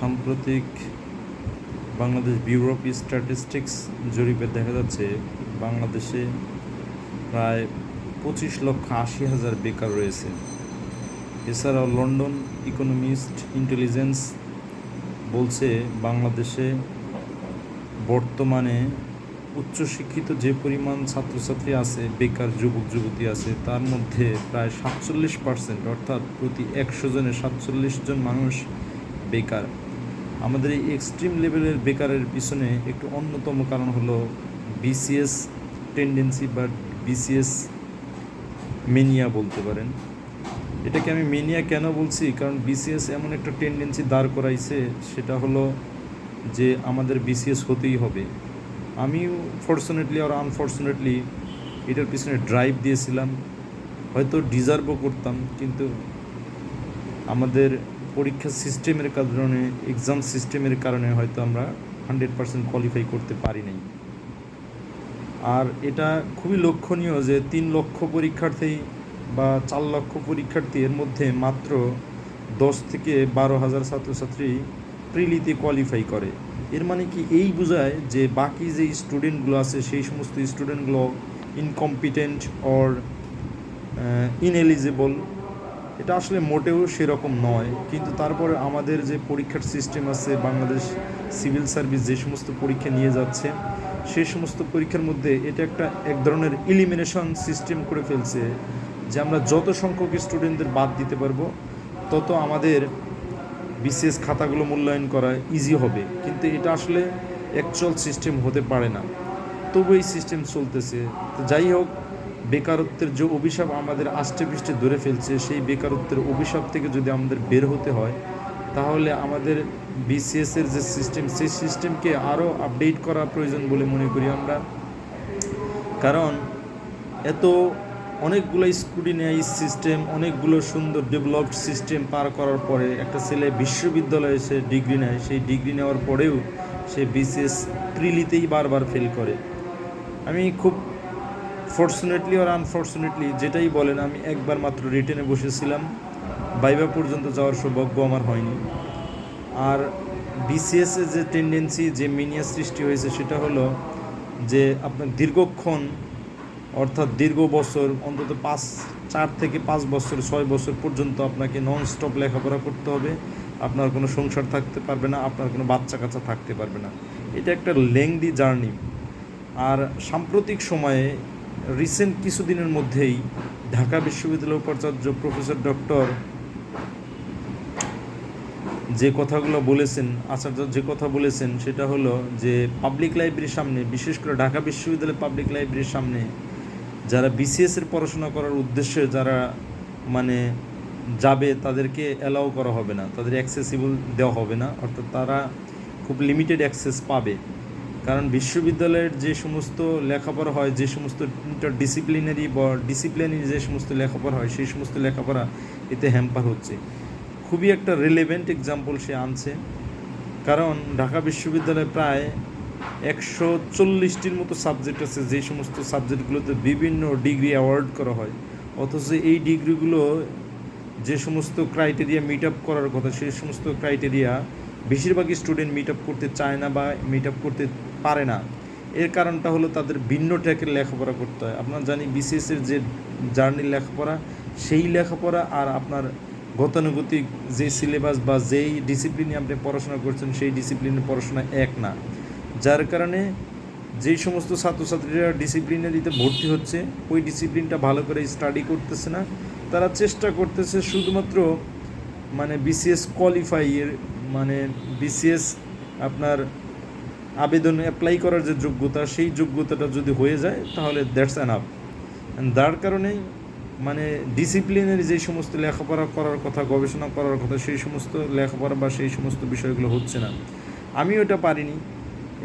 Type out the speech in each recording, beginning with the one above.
সাম্প্রতিক Bangladesh bureau of statistics জরিপে দেখা যাচ্ছে, বাংলাদেশে প্রায় পঁচিশ লক্ষ আশি হাজার বেকার রয়েছে। এছাড়াও লন্ডন ইকোনমিস্ট ইন্টেলিজেন্স বলছে, বাংলাদেশে বর্তমানে উচ্চশিক্ষিত যে পরিমাণ ছাত্রছাত্রী আছে, বেকার যুবক, যুবতী আছে, তার মধ্যে প্রায় সাতচল্লিশ পার্সেন্ট অর্থাৎ প্রতি একশো জনে সাতচল্লিশ জন মানুষ বেকার। আমাদের এই এক্সট্রিম লেভেলের বেকারের পিছনে একটু অন্যতম কারণ হলো বিসিএস টেন্ডেন্সি বা বিসিএস মেনিয়া বলতে পারেন। এটাকে আমি মেনিয়া কেন বলছি? কারণ বিসিএস এমন একটা টেন্ডেন্সি দাঁড় করাইছে, সেটা হলো যে আমাদের বিসিএস হতেই হবে। আমিও ফর্চুনেটলি আর আনফর্চুনেটলি এটার পিছনে ড্রাইভ দিয়েছিলাম। হয়তো ডিজার্ভও করতাম, কিন্তু আমাদের পরীক্ষা সিস্টেমের কারণে এক্সাম সিস্টেমের কারণে হয়তো আমরা হান্ড্রেড পার্সেন্ট কোয়ালিফাই করতে পারি নাই। আর এটা খুবই লক্ষণীয় যে তিন লক্ষ পরীক্ষার্থী বা চার লক্ষ পরীক্ষার্থী এর মধ্যে মাত্র দশ থেকে বারো হাজার ছাত্রছাত্রী প্রিলিতে কোয়ালিফাই করে। এর মানে কি এই বোঝায় যে বাকি যে স্টুডেন্টগুলো আছে, সেই সমস্ত স্টুডেন্টগুলো ইনকম্পিটেন্ট অর ইনএলিজিবল এটা আসলে মোটেও সেরকম নয়। কিন্তু তারপরে আমাদের যে পরীক্ষার সিস্টেম আছে, বাংলাদেশ সিভিল সার্ভিস যে সমস্ত পরীক্ষা নিয়ে যাচ্ছে সেই সমস্ত পরীক্ষার মধ্যে এটা একটা এক ধরনের ইলিমিনেশন সিস্টেম করে ফেলছে যে আমরা যত সংখ্যক স্টুডেন্টদের বাদ দিতে পারব, তত আমাদের বিশেষ খাতাগুলো মূল্যায়ন করা ইজি হবে। কিন্তু এটা আসলে অ্যাকচুয়াল সিস্টেম হতে পারে না। তবু এই সিস্টেম চলতেছে। তো যাই হোক বেকারত্বের যে অভিশাপ আমাদের আষ্টে পৃষ্ঠে ধরে ফেলছে, সেই বেকারত্বের অভিশাপ থেকে যদি আমাদের বের হতে হয়, তাহলে আমাদের বিসিএসের যে সিস্টেম সেই সিস্টেমকে আরও আপডেট করা প্রয়োজন বলে মনে করি আমরা। কারণ এত অনেকগুলো স্কুটি স্কুটিনাইজ সিস্টেম অনেকগুলো সুন্দর ডেভেলপড সিস্টেম পার করার পরে একটা ছেলে বিশ্ববিদ্যালয়ে সে ডিগ্রি নেয়, সেই ডিগ্রি নেওয়ার পরেও সে বিসিএস প্রিলিতেই বারবার ফেল করে। আমি খুব ফর্চুনেটলি আর আনফর্চুনেটলি যেটাই বলেন, আমি একবার মাত্র রিটেনে বসেছিলাম। বাইবা পর্যন্ত যাওয়ার সৌভাগ্য আমার হয়নি। আর বিসিএসের যে টেন্ডেন্সি যে মিনিয়া সৃষ্টি হয়েছে, সেটা হলো যে আপনার দীর্ঘক্ষণ, অর্থাৎ দীর্ঘ বছর, অন্তত পাঁচ, চার থেকে পাঁচ বছর, ছয় বছর পর্যন্ত আপনাকে নন স্টপ লেখাপড়া করতে হবে। আপনার কোনো সংসার থাকতে পারবে না, আপনার কোনো বাচ্চা কাচ্চা থাকতে পারবে না। এটা একটা লেংদি জার্নি আর সাম্প্রতিক সময়ে রিসেন্ট কিছুদিনের মধ্যেই ঢাকা বিশ্ববিদ্যালয় উপাচার্য প্রফেসর ডক্টর যে কথাগুলো বলেছেন, আচার্য যে কথা বলেছেন, সেটা হলো যে পাবলিক লাইব্রেরির সামনে, বিশেষ করে ঢাকা বিশ্ববিদ্যালয় পাবলিক লাইব্রেরির সামনে, যারা বিসিএস এর পড়াশোনা করার উদ্দেশ্যে যারা মানে যাবে, তাদেরকে অ্যালাউ করা হবে না। তাদের অ্যাক্সেসিবল দেওয়া হবে না। অর্থাৎ তারা খুব লিমিটেড অ্যাক্সেস পাবে। কারণ বিশ্ববিদ্যালয়ের যে সমস্ত লেখাপড়া হয়, যে সমস্ত ডিসিপ্লিনারি বা ডিসিপ্লিনারি যে সমস্ত লেখাপড়া হয়, সেই সমস্ত লেখাপড়া এতে হ্যাম্পার হচ্ছে। খুবই একটা রিলেভেন্ট এক্সাম্পল সে আনছে। কারণ ঢাকা বিশ্ববিদ্যালয়ে প্রায় একশো চল্লিশটির মতো সাবজেক্ট আছে, যে সমস্ত সাবজেক্টগুলোতে বিভিন্ন ডিগ্রি অ্যাওয়ার্ড করা হয়। অথচ এই ডিগ্রিগুলো যে সমস্ত ক্রাইটেরিয়া মিট আপ করার কথা সেই সমস্ত ক্রাইটেরিয়া বেশিরভাগই স্টুডেন্ট মিট আপ করতে চায় না বা মিট আপ করতে পারে না। এর কারণটা হলো তাদের ভিন্ন ট্র্যাকের লেখাপড়া করতে হয়। আপনার জানি বিসিএসের যে জার্নির লেখাপড়া, সেই লেখাপড়া আর আপনার গতানুগতিক যে সিলেবাস বা যেই ডিসিপ্লিনে আপনি পড়াশোনা করছেন, সেই ডিসিপ্লিনের পড়াশোনা এক না। যার কারণে যেই সমস্ত ছাত্রছাত্রীরা ডিসিপ্লিনে দিতে ভর্তি হচ্ছে, ওই ডিসিপ্লিনটা ভালো করে স্টাডি করতেছে না। তারা চেষ্টা করতেছে শুধুমাত্র মানে বিসিএস কোয়ালিফাইয়ের মানে বিসিএস আপনার আবেদন অ্যাপ্লাই করার যে যোগ্যতা, সেই যোগ্যতাটা যদি হয়ে যায়, তাহলে দ্যাটস অ্যানাফ যার কারণেই মানে ডিসিপ্লিনের যে সমস্ত লেখাপড়া করার কথা, গবেষণা করার কথা, সেই সমস্ত লেখাপড়া বা সেই সমস্ত বিষয়গুলো হচ্ছে না। আমি ওটা পারিনি।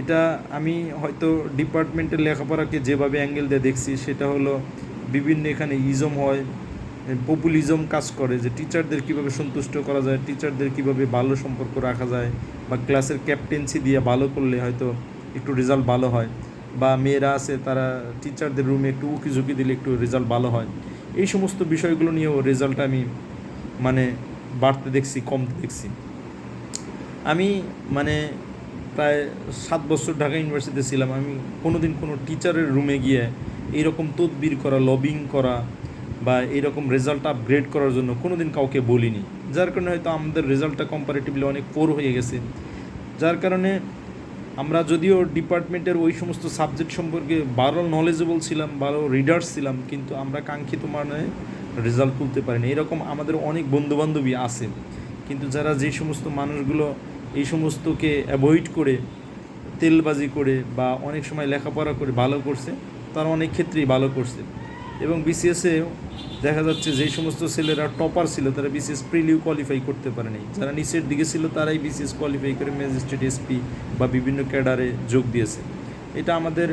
এটা আমি হয়তো ডিপার্টমেন্টের লেখাপড়াকে যেভাবে অ্যাঙ্গেল দিয়ে দেখছি, সেটা হলো বিভিন্ন এখানে ইজম হয় পপুলিজম কাজ করে যে টিচারদের কীভাবে সন্তুষ্ট করা যায় টিচারদের কীভাবে ভালো সম্পর্ক রাখা যায়, বা ক্লাসের ক্যাপ্টেন্সি দিয়ে ভালো করলে হয়তো একটু রেজাল্ট ভালো হয়, বা মেয়েরা আছে তারা টিচারদের রুমে একটু উকি ঝুঁকি দিলে একটু রেজাল্ট ভালো হয়। এই সমস্ত বিষয়গুলো নিয়েও রেজাল্ট আমি মানে বাড়তে দেখছি, কমতে দেখছি। আমি মানে প্রায় সাত বছর ঢাকা ইউনিভার্সিটিতে ছিলাম। আমি কোনোদিন কোনো টিচারের রুমে গিয়ে এইরকম তদবির করা লবিং করা বা এরকম রেজাল্ট আপগ্রেড করার জন্য কোনোদিন কাউকে বলিনি। যার কারণে হয়তো আমাদের রেজাল্টটা কম্পারেটিভলি অনেক পোর হয়ে গেছে। যার কারণে আমরা যদিও ডিপার্টমেন্টের ওই সমস্ত সাবজেক্ট সম্পর্কে ভালো নলেজেবল ছিলাম, ভালো রিডার্স ছিলাম, কিন্তু আমরা কাঙ্ক্ষিত মানে রেজাল্ট তুলতে পারিনি। এরকম আমাদের অনেক বন্ধুবান্ধবী আছে, কিন্তু যারা যে সমস্ত মানুষগুলো এই সমস্তকে অ্যাভয়েড করে, তেলবাজি করে বা অনেক সময় লেখাপড়া করে ভালো করছে, তারা অনেক ক্ষেত্রেই ভালো করছে। এবং বিসিএসে দেখা যাচ্ছে যেই সমস্ত ছেলেরা টপার ছিল, তারা বিসিএস প্রিলিউ কোয়ালিফাই করতে পারেনি। যারা নিচের দিকে ছিল, তারাই বিসিএস কোয়ালিফাই করে ম্যাজিস্ট্রেট এসপি বা বিভিন্ন ক্যাডারে যোগ দিয়েছে। এটা আমাদের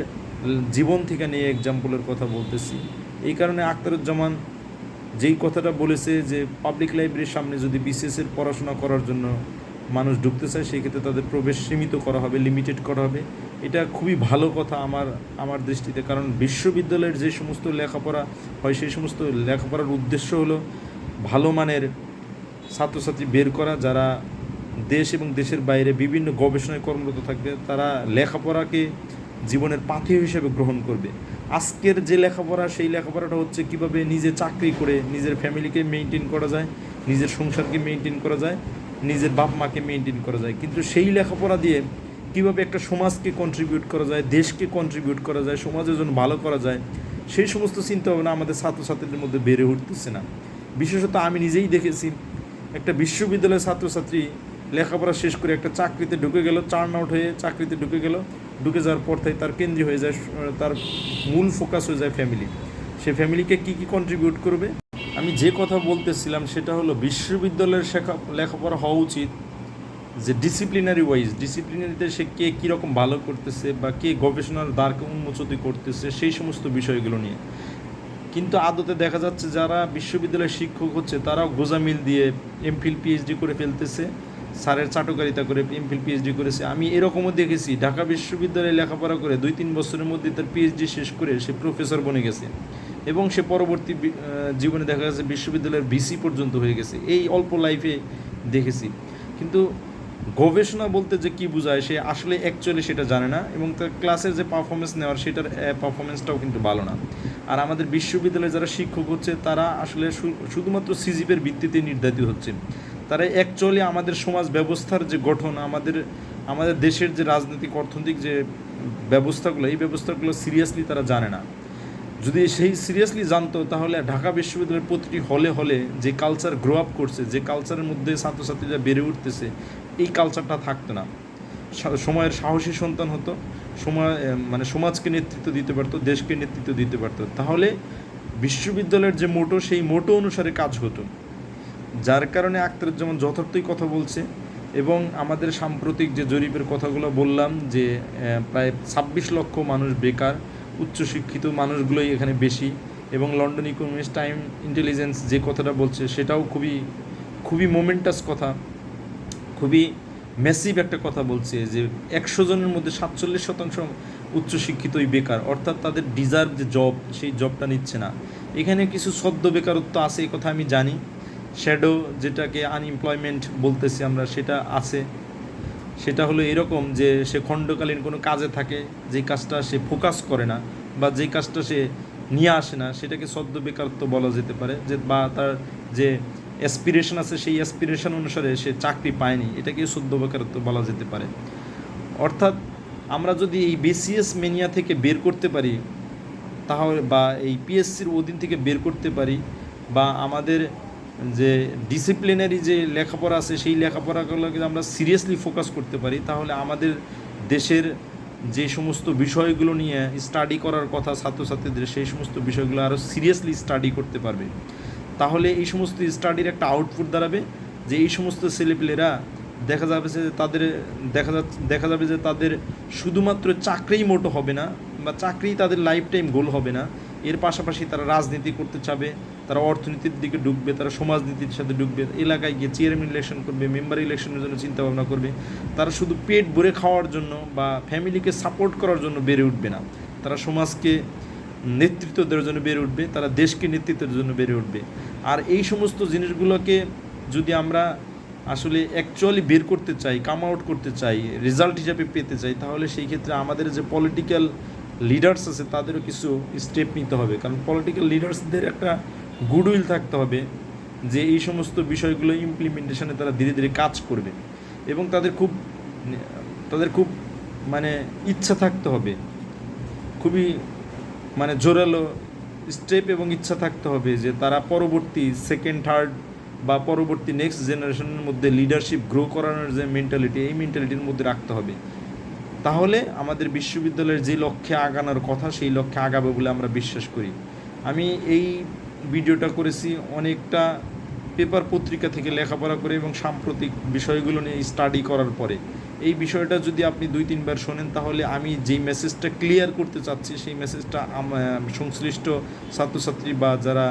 জীবন থেকে নিয়ে এক্সাম্পলের কথা বলতেছি। এই কারণে আখতারুজ্জামান যেই কথাটা বলেছে যে পাবলিক লাইব্রেরির সামনে যদি বিসিএসের পড়াশোনা করার জন্য মানুষ ঢুকতে চায় সেক্ষেত্রে তাদের প্রবেশ সীমিত করা হবে লিমিটেড করা হবে। এটা খুবই ভালো কথা আমার আমার দৃষ্টিতে। কারণ বিশ্ববিদ্যালয়ের যে সমস্ত লেখাপড়া হয়, সেই সমস্ত লেখাপড়ার উদ্দেশ্য হলো ভালো মানের ছাত্রছাত্রী বের করা, যারা দেশ এবং দেশের বাইরে বিভিন্ন গবেষণায় কর্মরত থাকবে, তারা লেখাপড়াকে জীবনের পাথেয় হিসেবে গ্রহণ করবে। আজকের যে লেখাপড়া, সেই লেখাপড়াটা হচ্ছে কীভাবে নিজে চাকরি করে নিজের ফ্যামিলিকে মেনটেন করা যায়, নিজের সংসারকে মেনটেন করা যায়, নিজের বাপ মাকে মেনটেন করা যায়। কিন্তু সেই লেখাপড়া দিয়ে কীভাবে একটা সমাজকে কন্ট্রিবিউট করা যায়, দেশকে কন্ট্রিবিউট করা যায় সমাজের জন্য ভালো করা যায়, সেই সমস্ত চিন্তাভাবনা আমাদের ছাত্রছাত্রীদের মধ্যে বেড়ে উঠতেছে না। বিশেষত আমি নিজেই দেখেছি, একটা বিশ্ববিদ্যালয়ের ছাত্রছাত্রী লেখাপড়া শেষ করে একটা চাকরিতে ঢুকে গেল চার্ন আউট হয়ে চাকরিতে ঢুকে গেল, ঢুকে যাওয়ার পর থেকে তার কেন্দ্রীয় হয়ে যায়, তার মূল ফোকাস হয়ে যায় ফ্যামিলি সে ফ্যামিলিকে কী কী কন্ট্রিবিউট করবে? আমি যে কথা বলতেছিলাম সেটা হলো বিশ্ববিদ্যালয়ের শেখা লেখাপড়া হওয়া উচিত যে ডিসিপ্লিনারি ওয়াইজ ডিসিপ্লিনারিতে সে কে কীরকম ভালো করতেছে বা কে গবেষণার দ্বারকে উন্মোচিত করতেছে, সেই সমস্ত বিষয়গুলো নিয়ে। কিন্তু আদতে দেখা যাচ্ছে যারা বিশ্ববিদ্যালয়ের শিক্ষক হচ্ছে, তারাও গোজামিল দিয়ে এমফিল পিএইচডি করে ফেলতেছে, স্যারের চাটকারিতা করে এমফিল পিএইচডি করেছে। আমি এরকমও দেখেছি, ঢাকা বিশ্ববিদ্যালয়ে লেখাপড়া করে দুই তিন বছরের মধ্যে তার পিএইচডি শেষ করে সে প্রফেসর বনে গেছে এবং সে পরবর্তী জীবনে দেখা গেছে বিশ্ববিদ্যালয়ের ভিসি পর্যন্ত হয়ে গেছে। এই অল্প লাইফে দেখেছি। কিন্তু গবেষণা বলতে যে কি বোঝায়, সে আসলে অ্যাকচুয়ালি সেটা জানে না এবং তার ক্লাসের যে পারফরমেন্স নেওয়ার, সেটার পারফরমেন্সটাও কিন্তু ভালো না। আর আমাদের বিশ্ববিদ্যালয়ে যারা শিক্ষক হচ্ছে, তারা আসলে শুধুমাত্র সিজিপের ভিত্তিতে নির্ধারিত হচ্ছে। তারা অ্যাকচুয়ালি আমাদের সমাজ ব্যবস্থার যে গঠন, আমাদের আমাদের দেশের যে রাজনৈতিক, অর্থনৈতিক যে ব্যবস্থাগুলো, এই ব্যবস্থাগুলো সিরিয়াসলি তারা জানে না। যদি সেই সিরিয়াসলি জানতো, তাহলে ঢাকা বিশ্ববিদ্যালয়ের প্রতিটি হলে হলে যে কালচার গ্রো আপ করছে, যে কালচারের মধ্যে ছাত্রছাত্রীরা বেড়ে উঠতেছে, এই কালচারটা থাকতো না। সময়ের সাহসী সন্তান হতো, সময় মানে সমাজকে নেতৃত্ব দিতে পারতো, দেশকে নেতৃত্ব দিতে পারতো। তাহলে বিশ্ববিদ্যালয়ের যে মোটো, সেই মোটো অনুসারে কাজ হতো। যার কারণে আখতারুজ্জামান যথার্থই কথা বলছে এবং আমাদের সাম্প্রতিক যে জরিপের কথাগুলো বললাম যে প্রায় ছাব্বিশ লক্ষ মানুষ বেকার উচ্চশিক্ষিত মানুষগুলোই এখানে বেশি এবং লন্ডন ইকোনমিক্স টাইম ইন্টেলিজেন্স যে কথাটা বলছে সেটাও খুবই খুবই মোমেন্টাস কথা। খুবই ম্যাসিভ একটা কথা বলছে যে একশো জনের মধ্যে সাতচল্লিশ শতাংশ উচ্চশিক্ষিতই বেকার, অর্থাৎ তাদের ডিজার্ভ যে জব সেই জবটা নিচ্ছে না। এখানে কিছু সদ্য বেকারত্ব আছে, এই কথা আমি জানি। শ্যাডো যেটাকে আনএমপ্লয়মেন্ট বলতেছি আমরা, সেটা আছে। সেটা হলো এরকম যে সে খণ্ডকালীন কোনো কাজে থাকে, যেই কাজটা সে ফোকাস করে না। বা যেই কাজটা সে নিয়ে আসে না, সেটাকে সদ্য বেকারত্ব বলা যেতে পারে যে বা তার যে অ্যাসপিরেশন আছে, সেই অ্যাসপিরেশন অনুসারে সে চাকরি পায়নি এটাকে সদ্য বেকারত্ব বলা যেতে পারে। অর্থাৎ আমরা যদি এই বিসিএস মেনিয়া থেকে বের করতে পারি, তাহলে বা এই পিএসসির অধীন থেকে বের করতে পারি, বা আমাদের যে ডিসিপ্লিনারি যে লেখাপড়া আছে, সেই লেখাপড়াগুলোকে আমরা সিরিয়াসলি ফোকাস করতে পারি, তাহলে আমাদের দেশের যে সমস্ত বিষয়গুলো নিয়ে স্টাডি করার কথা ছাত্রছাত্রীদের, সেই সমস্ত বিষয়গুলো আরও সিরিয়াসলি স্টাডি করতে পারবে। তাহলে এই সমস্ত স্টাডির একটা আউটপুট দাঁড়াবে যে এই সমস্ত ছেলেপিলেরা দেখা যাবে যে তাদের, দেখা যাচ্ছে, দেখা যাবে যে তাদের শুধুমাত্র চাকরিই মোটো হবে না বা চাকরিই তাদের লাইফ টাইম গোল হবে না। এর পাশাপাশি তারা রাজনীতি করতে চাবে তারা অর্থনীতির দিকে ঢুকবে, তারা সমাজনীতির সাথে ঢুকবে, এলাকায় গিয়ে চেয়ারম্যান ইলেকশন করবে মেম্বার ইলেকশনের জন্য চিন্তা ভাবনা করবে। তারা শুধু পেট ভরে খাওয়ার জন্য বা ফ্যামিলিকে সাপোর্ট করার জন্য বেড়ে উঠবে না। তারা সমাজকে নেতৃত্ব দেওয়ার জন্য বেড়ে উঠবে, তারা দেশকে নেতৃত্বের জন্য বেড়ে উঠবে। আর এই সমস্ত জিনিসগুলোকে যদি আমরা আসলে অ্যাকচুয়ালি বের করতে চাই কাম আউট করতে চাই রেজাল্ট হিসাবে পেতে চাই, তাহলে সেই ক্ষেত্রে আমাদের যে পলিটিক্যাল লিডার্স আছে, তাদেরও কিছু স্টেপ নিতে হবে। কারণ পলিটিক্যাল লিডার্সদের একটা গুডউইল থাকতে হবে যে এই সমস্ত বিষয়গুলো ইমপ্লিমেন্টেশনে তারা ধীরে ধীরে কাজ করবে। এবং তাদের খুব তাদের খুব মানে ইচ্ছা থাকতে হবে। খুবই মানে জোরালো স্টেপ এবং ইচ্ছা থাকতে হবে যে তারা পরবর্তী সেকেন্ড থার্ড বা পরবর্তী নেক্সট জেনারেশনের মধ্যে লিডারশিপ গ্রো করানোর যে মেন্টালিটি এই মেন্টালিটির মধ্যে রাখতে হবে। তাহলে আমাদের বিশ্ববিদ্যালয়ের যে লক্ষ্যে আগানোর কথা, সেই লক্ষ্যে আগাবে বলে আমরা বিশ্বাস করি। আমি এই ভিডিওটা করেছি, অনেকটা পেপার পত্রিকা থেকে লেখাপড়া করে এবং সাম্প্রতিক বিষয়গুলো নিয়ে স্টাডি করার পরে। এই বিষয়টা যদি আপনি দুই, তিনবার শোনেন, তাহলে আমি যেই মেসেজটা ক্লিয়ার করতে চাচ্ছি, সেই মেসেজটা সংশ্লিষ্ট ছাত্রছাত্রী বা যারা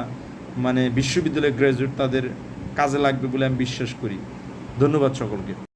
মানে বিশ্ববিদ্যালয়ের গ্র্যাজুয়েট তাদের কাজে লাগবে বলে আমি বিশ্বাস করি। ধন্যবাদ সকলকে।